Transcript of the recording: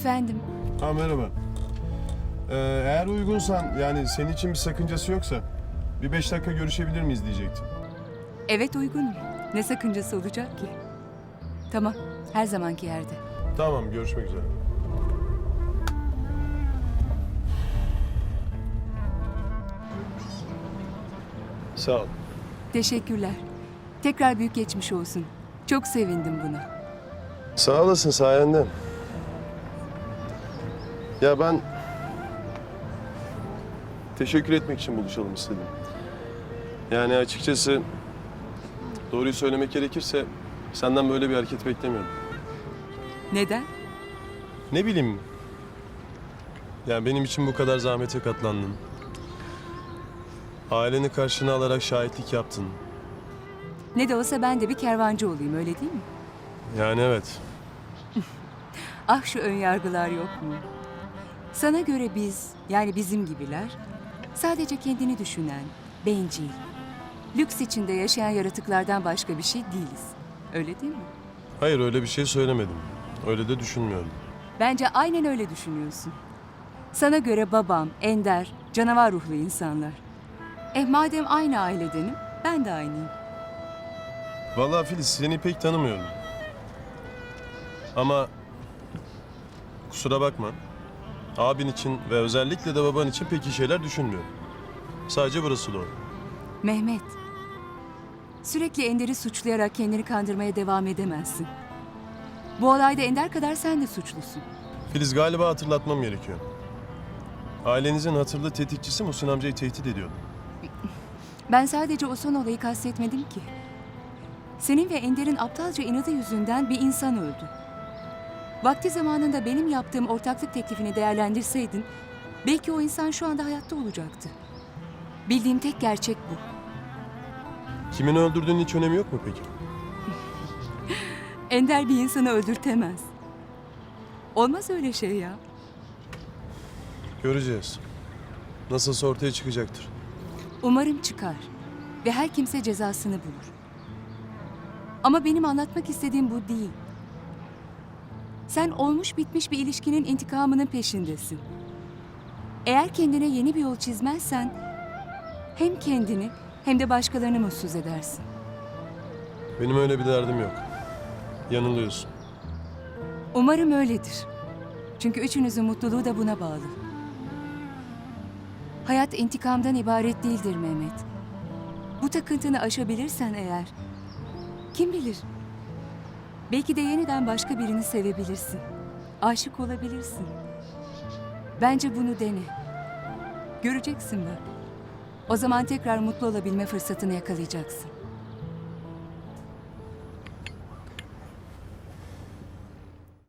Efendim, Ha merhaba. Ee, eğer uygunsan yani senin için bir sakıncası yoksa bir beş dakika görüşebilir miyiz diyecektim. evet uygunum. Ne sakıncası olacak ki? Tamam, her zamanki yerde. Tamam görüşmek üzere. Sağ ol. Teşekkürler. Tekrar büyük geçmiş olsun. Çok sevindim buna. Sağ olasın sayende. Ya ben teşekkür etmek için buluşalım istedim. Yani açıkçası doğruyu söylemek gerekirse senden böyle bir hareket beklemiyordum. Neden? Ne bileyim. Yani benim için bu kadar zahmete katlandın. Aileni karşına alarak şahitlik yaptın. Ne de olsa ben de bir kervancı olayım, öyle değil mi? Yani evet. Ah şu ön yargılar yok mu? Sana göre biz, yani bizim gibiler, sadece kendini düşünen, bencil, lüks içinde yaşayan yaratıklardan başka bir şey değiliz. Öyle değil mi? Hayır öyle bir şey söylemedim. Öyle de düşünmüyorum. Bence aynen öyle düşünüyorsun. Sana göre babam, Ender, canavar ruhlu insanlar. Eh madem aynı ailedenim, ben de aynıyım. Vallahi Filiz seni pek tanımıyorum. Ama kusura bakma. Abin için ve özellikle de baban için pek iyi şeyler düşünmüyorum. Sadece burası doğru. Mehmet, sürekli Ender'i suçlayarak kendini kandırmaya devam edemezsin. Bu olayda Ender kadar sen de suçlusun. Filiz galiba hatırlatmam gerekiyor. Ailenizin hatırlı tetikçisi Muhsin amcayı tehdit ediyordu. Ben sadece o son olayı kastetmedim ki. Senin ve Ender'in aptalca inadı yüzünden bir insan öldü. Vakti zamanında benim yaptığım ortaklık teklifini değerlendirseydin, belki o insan şu anda hayatta olacaktı. Bildiğim tek gerçek bu. Kimin öldürdüğünün hiç önemi yok mu peki? Ender bir insanı öldürtemez. Olmaz öyle şey ya. Göreceğiz. Nasılsa ortaya çıkacaktır. Umarım çıkar ve her kimse cezasını bulur. Ama benim anlatmak istediğim bu değil. Sen olmuş bitmiş bir ilişkinin intikamının peşindesin. Eğer kendine yeni bir yol çizmezsen hem kendini hem de başkalarını mutsuz edersin. Benim öyle bir derdim yok. Yanılıyorsun. Umarım öyledir. Çünkü üçünüzün mutluluğu da buna bağlı. Hayat intikamdan ibaret değildir Mehmet. Bu takıntını aşabilirsen eğer, kim bilir? Belki de yeniden başka birini sevebilirsin. Aşık olabilirsin. Bence bunu dene. Göreceksin bak. O zaman tekrar mutlu olabilme fırsatını yakalayacaksın.